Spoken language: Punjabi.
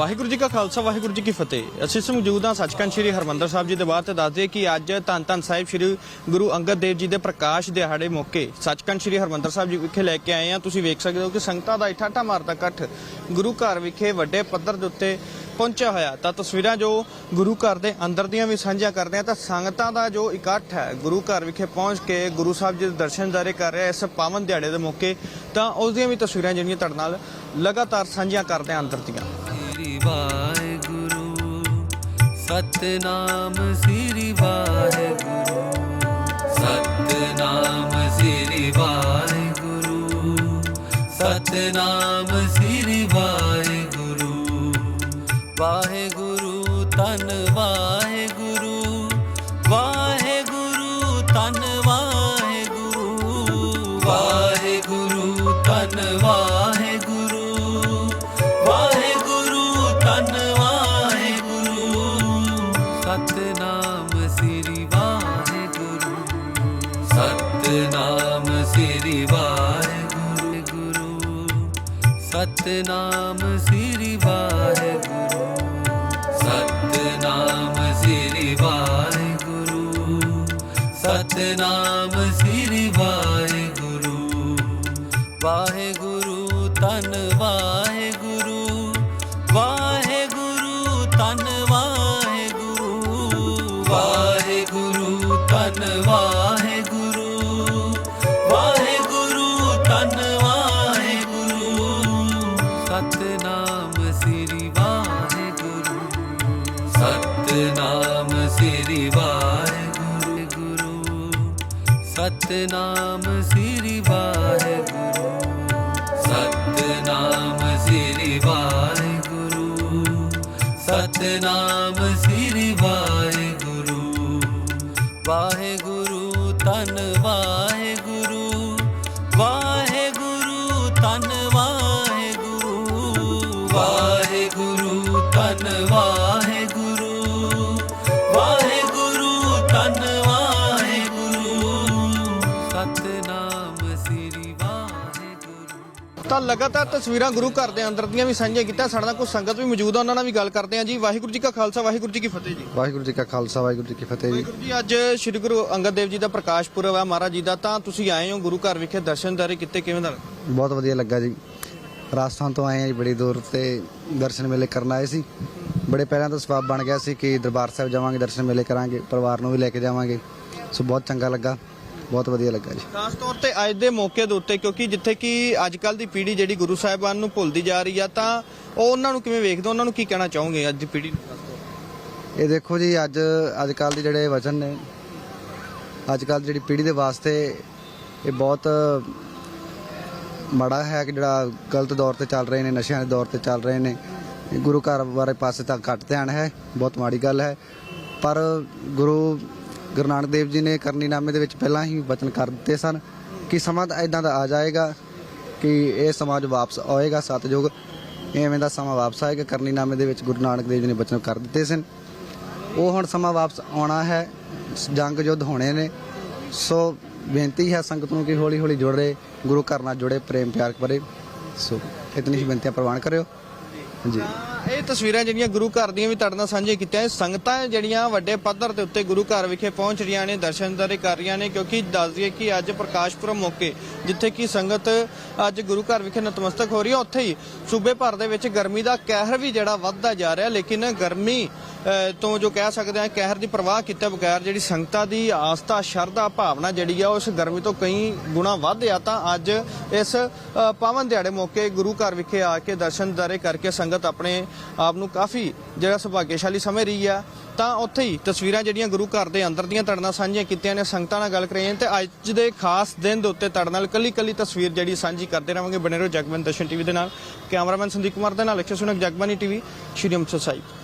ਵਾਹਿਗੁਰੂ ਜੀ ਕਾ ਖਾਲਸਾ, ਵਾਹਿਗੁਰੂ ਜੀ ਕੀ ਫਤਿਹ। ਅਸੀਂ ਇਸ ਮੌਜੂਦ ਹਾਂ ਸੱਚਖੰਡ ਸ੍ਰੀ ਹਰਮੰਦਰ ਸਾਹਿਬ ਜੀ ਦੇ ਬਾਹਰ ਤੇ ਦੱਸਦੇ ਕਿ ਅੱਜ ਧੰਨ ਧੰਨ ਸਾਹਿਬ ਸ੍ਰੀ ਗੁਰੂ ਅੰਗਦ ਦੇਵ ਜੀ ਦੇ ਪ੍ਰਕਾਸ਼ ਦਿਹਾੜੇ ਮੌਕੇ ਸੱਚਖੰਡ ਸ੍ਰੀ ਹਰਮੰਦਰ ਸਾਹਿਬ ਜੀ ਵਿਖੇ ਲੈ ਕੇ ਆਏ ਹਾਂ। ਤੁਸੀਂ ਵੇਖ ਸਕਦੇ ਹੋ ਕਿ ਸੰਗਤਾਂ ਦਾ ਇਠਾਟਾ ਮਾਰਦਾ ਇਕੱਠ ਗੁਰੂ ਘਰ ਵਿਖੇ ਵੱਡੇ ਪੱਧਰ ਦੇ ਉੱਤੇ ਪਹੁੰਚਿਆ ਹੋਇਆ। ਤਾਂ ਤਸਵੀਰਾਂ ਜੋ ਗੁਰੂ ਘਰ ਦੇ ਅੰਦਰ ਦੀਆਂ ਵੀ ਸਾਂਝੀਆਂ ਕਰਦੇ ਹਾਂ, ਤਾਂ ਸੰਗਤਾਂ ਦਾ ਜੋ ਇਕੱਠ ਹੈ, ਗੁਰੂ ਘਰ ਵਿਖੇ ਪਹੁੰਚ ਕੇ ਗੁਰੂ ਸਾਹਿਬ ਜੀ ਦੇ ਦਰਸ਼ਨ ਦਾਰੇ ਕਰ ਰਿਹਾ ਇਸ ਪਾਵਨ ਦਿਹਾੜੇ ਦੇ ਮੌਕੇ, ਤਾਂ ਉਸ ਦੀਆਂ ਵੀ ਤਸਵੀਰਾਂ ਜਿਹੜੀਆਂ ਤੁਹਾਡੇ ਨਾਲ ਲਗਾਤਾਰ ਸਾਂਝੀਆਂ ਕਰਦੇ ਹਾਂ ਅੰਦਰ ਦੀਆਂ। ਵਾਹਿਗੁਰੂ, ਸਤਨਾਮ ਸ੍ਰੀ ਵਾਹਿਗੁਰੂ, ਸਤਨਾਮ ਸ੍ਰੀ ਵਾਹਿਗੁਰੂ, ਸਤਨਾਮ ਸ੍ਰੀ ਵਾਹਿਗੁਰੂ। ਵਾਹਿਗੁਰੂ ਤਨ ਵਾਹਿਗੁਰੂ ਵਾਹਿਗੁਰੂ ਤਨ ਸ੍ਰੀ ਵਾਹਿਗੁਰੂ ਗੁਰੂ ਸਤਨਾਮ ਸ੍ਰੀ ਵਾਹਿਗੁਰੂ, ਸਤਨਾਮ ਸ੍ਰੀ ਵਾਹਿਗੁਰੂ, ਸਤਨਾਮ ਸ੍ਰੀ ਵਾਹਿਗੁਰੂ ਵਾਹਿਗੁਰੂ ਤਨ ਵਾਹਿਗੁਰੂ। ਸ੍ਰੀ ਵਾਹਿਗੁਰੂ। ਸਤਨਾਮ ਸ੍ਰੀ ਵਾਹਿਗੁਰੂ। ਸਤਨਾਮ ਸ੍ਰੀ ਵਾਹਿਗੁਰੂ। ਸਤਨਾਮ ਸ੍ਰੀ ਵਾਹਿਗੁਰੂ। ਵਾਹਿਗੁਰੂ ਤਨ ਵਾਹਿ ਤਾਂ ਲਗਾਤਾਰ ਤਸਵੀਰਾਂ ਗੁਰੂ ਘਰ ਦੇ ਅੰਦਰ ਦੀਆਂ ਵੀ ਸਾਂਝੀਆਂ ਕੀਤਾ ਸਾਡੇ ਨਾਲ ਕੁਝ ਸੰਗਤ ਵੀ ਮੌਜੂਦ ਆ ਉਹਨਾਂ ਨਾਲ ਵੀ ਗੱਲ ਕਰਦੇ ਹਾਂ ਜੀ। ਵਾਹਿਗੁਰੂ ਜੀ ਕਾ ਖਾਲਸਾ ਵਾਹਿਗੁਰੂ ਜੀ ਕੀ ਫਤਿਹ ਜੀ। ਵਾਹਿਗੁਰੂ ਜੀ ਕਾ ਖਾਲਸਾ ਵਾਹਿਗੁਰੂ ਜੀ ਕੀ ਫਤਿਹ ਜੀ। ਵਾਹਿਗੁਰੂ ਜੀ ਅੱਜ ਸ੍ਰੀ ਗੁਰੂ ਅੰਗਦ ਦੇਵ ਜੀ ਦਾ ਪ੍ਰਕਾਸ਼ ਪੁਰਬ ਹੈ ਮਹਾਰਾਜ ਜੀ ਦਾ ਤਾਂ ਤੁਸੀਂ ਆਏ ਹੋ ਗੁਰੂ ਘਰ ਵਿਖੇ ਦਰਸ਼ਨਦਾਰੇ ਕੀਤੇ ਕਿਵੇਂ ਦਾ? ਬਹੁਤ ਵਧੀਆ ਲੱਗਾ ਜੀ। ਰਾਜਸਥਾਨ ਤੋਂ ਆਏ ਆ ਜੀ ਬੜੀ ਦੂਰ ਤੇ ਦਰਸ਼ਨ ਮੇਲੇ ਕਰਨ ਆਏ ਸੀ। ਬੜੇ ਪਹਿਲਾਂ ਤੋਂ ਸਵਾਬ ਬਣ ਗਿਆ ਸੀ ਕਿ ਦਰਬਾਰ ਸਾਹਿਬ ਜਾਵਾਂਗੇ ਦਰਸ਼ਨ ਮੇਲੇ ਕਰਾਂਗੇ ਪਰਿਵਾਰ ਨੂੰ ਵੀ ਲੈ ਕੇ ਜਾਵਾਂਗੇ। ਸੋ ਬਹੁਤ ਚੰਗਾ ਲੱਗਾ। ਬਹੁਤ ਵਧੀਆ ਲੱਗਾ ਜੀ ਖਾਸ ਤੌਰ ਤੇ ਅੱਜ ਦੇ ਮੌਕੇ ਦੇ ਉੱਤੇ ਕਿਉਂਕਿ ਜਿੱਥੇ ਕਿ ਅੱਜ ਕੱਲ ਦੀ ਪੀੜ੍ਹੀ ਜਿਹੜੀ ਗੁਰੂ ਸਾਹਿਬਾਨ ਨੂੰ ਭੁੱਲਦੀ ਜਾ ਰਹੀ ਆ ਤਾਂ ਉਹ ਉਹਨਾਂ ਨੂੰ ਕਿਵੇਂ ਵੇਖਦੇ ਹੋ? ਉਹਨਾਂ ਨੂੰ ਕੀ ਕਹਿਣਾ ਚਾਹੋਗੇ ਅੱਜ ਦੀ ਪੀੜ੍ਹੀ ਨੂੰ? ਇਹ ਦੇਖੋ ਜੀ ਅੱਜ ਅੱਜ ਕੱਲ ਦੀ ਜਿਹੜੇ ਵਚਨ ਨੇ ਅੱਜ ਕੱਲ ਜਿਹੜੀ ਪੀੜ੍ਹੀ ਦੇ ਵਾਸਤੇ ਇਹ ਬਹੁਤ ਮਾੜਾ ਹੈ ਕਿ ਜਿਹੜਾ ਗਲਤ ਦੌਰ ਤੇ ਚੱਲ ਰਹੇ ਨੇ ਨਸ਼ਿਆਂ ਦੇ ਦੌਰ ਤੇ ਚੱਲ ਰਹੇ ਨੇ ਗੁਰੂ ਘਰ ਬਾਰੇ ਪਾਸੇ ਤਾਂ ਘੱਟ ਧਿਆਨ ਹੈ ਬਹੁਤ ਮਾੜੀ ਗੱਲ ਹੈ ਪਰ ਗੁਰੂ ਗੁਰੂ ਨਾਨਕ ਦੇਵ ਜੀ ਨੇ ਕਰਨੀਨਾਮੇ ਦੇ ਵਿੱਚ ਪਹਿਲਾਂ ਹੀ ਵਚਨ ਕਰ ਦਿੱਤੇ ਸਨ ਕਿ ਸਮਾਂ ਤਾਂ ਇਦਾਂ ਦਾ ਆ ਜਾਏਗਾ ਕਿ ਇਹ ਸਮਾਜ ਵਾਪਸ ਆਏਗਾ ਸਤਜੁਗ ਐਵੇਂ ਦਾ ਸਮਾਂ ਵਾਪਸ ਆਏਗਾ। ਕਰਨੀਨਾਮੇ ਦੇ ਵਿੱਚ ਗੁਰੂ ਨਾਨਕ ਦੇਵ ਜੀ ਨੇ ਵਚਨ ਕਰ ਦਿੱਤੇ ਸਨ। ਉਹ ਹੁਣ ਸਮਾਂ ਵਾਪਸ ਆਉਣਾ ਹੈ। ਜੰਗ ਯੁੱਧ ਹੋਣੇ ਨੇ। ਸੋ ਬੇਨਤੀ ਹੈ ਸੰਗਤ ਨੂੰ ਕਿ ਹੌਲੀ ਹੌਲੀ ਜੁੜੇ ਗੁਰੂ ਘਰ ਨਾਲ ਜੁੜੇ ਪ੍ਰੇਮ ਪਿਆਰ ਕਰੇ। ਸੋ ਇਤਨੀ ਹੀ ਬੇਨਤੀਆਂ ਪ੍ਰਵਾਨ ਕਰਿਓ। ਜੀ ਇਹ ਤਸਵੀਰਾਂ ਜਿਹੜੀਆਂ ਗੁਰੂ ਘਰ ਦੀਆਂ ਵੀ ਤੁਹਾਡੇ ਨਾਲ ਸਾਂਝੀਆਂ ਕੀਤੀਆਂ ਸੰਗਤਾਂ ਜਿਹੜੀਆਂ ਵੱਡੇ ਪੱਧਰ ਦੇ ਉੱਤੇ ਗੁਰੂ ਘਰ ਵਿਖੇ ਪਹੁੰਚ ਰਹੀਆਂ ਨੇ ਦਰਸ਼ਨਦਾਰੇ ਕਰ ਰਹੀਆਂ ਨੇ ਕਿਉਂਕਿ ਦੱਸ ਦਈਏ ਕਿ ਅੱਜ ਪ੍ਰਕਾਸ਼ ਪੁਰਬ ਮੌਕੇ, ਜਿੱਥੇ ਕਿ ਸੰਗਤ ਅੱਜ ਗੁਰੂ ਘਰ ਵਿਖੇ ਨਤਮਸਤਕ ਹੋ ਰਹੀ ਹੈ। ਉੱਥੇ ਹੀ ਸੂਬੇ ਭਰ ਦੇ ਵਿੱਚ ਗਰਮੀ ਦਾ ਕਹਿਰ ਵੀ ਜਿਹੜਾ ਵੱਧਦਾ ਜਾ ਰਿਹਾ, ਲੇਕਿਨ ਗਰਮੀ ਤੋਂ ਜੋ ਕਹਿ ਸਕਦੇ ਹਾਂ, ਕਹਿਰ ਦੀ ਪਰਵਾਹ ਕੀਤੇ ਬਗੈਰ ਜਿਹੜੀ ਸੰਗਤਾਂ ਦੀ ਆਸਥਾ, ਸ਼ਰਧਾ, ਭਾਵਨਾ ਜਿਹੜੀ ਆ ਉਸ ਗਰਮੀ ਤੋਂ ਕਈ ਗੁਣਾ ਵੱਧ ਆ, ਤਾਂ ਅੱਜ ਇਸ ਪਾਵਨ ਦਿਹਾੜੇ ਮੌਕੇ ਗੁਰੂ ਘਰ ਵਿਖੇ ਆ ਕੇ ਦਰਸ਼ਨ ਦਰਸ਼ਨਦਾਰੇ ਕਰਕੇ ਸੰਗਤ ਆਪਣੇ ਆਪ ਨੂੰ ਕਾਫੀ ਜਿਹੜਾ ਸੁਭਾਗਿਆਸ਼ਾਲੀ ਸਮਝ ਰਹੀ ਆ। ਤਾਂ ਉੱਥੇ ਹੀ ਤਸਵੀਰਾਂ ਜਿਹੜੀਆਂ ਗੁਰੂ ਘਰ ਦੇ ਅੰਦਰ ਦੀਆਂ ਤੁਹਾਡੇ ਸਾਂਝੀਆਂ ਕੀਤੀਆਂ ਨੇ, ਸੰਗਤਾਂ ਨਾਲ ਗੱਲ ਕਰੀਏ ਤੇ ਅੱਜ ਦੇ ਖਾਸ ਦਿਨ ਦੇ ਉੱਤੇ ਤੁਹਾਡੇ ਨਾਲ ਕੱਲੀ ਕੱਲੀ ਤਸਵੀਰ ਜਿਹੜੀ ਸਾਂਝੀ ਕਰਦੇ ਰਹਾਂਗੇ ਬਣੇ ਰਹੋ ਜਗਵੰਤ ਦਰਸ਼ਨ ਟੀਵੀ ਦੇ ਨਾਲ। ਕੈਮਰਾਮੈਨ ਸੰਦੀਪ ਕੁਮਾਰ ਦੇ ਨਾਲ ਅਕਸ਼ਰ ਸੁਨਕ ਜਗਬਾਨੀ ਟੀਵੀ, ਸ਼੍ਰੀ ਅੰਮ੍ਰਿਤਸਰ ਸਾਹਿਬ।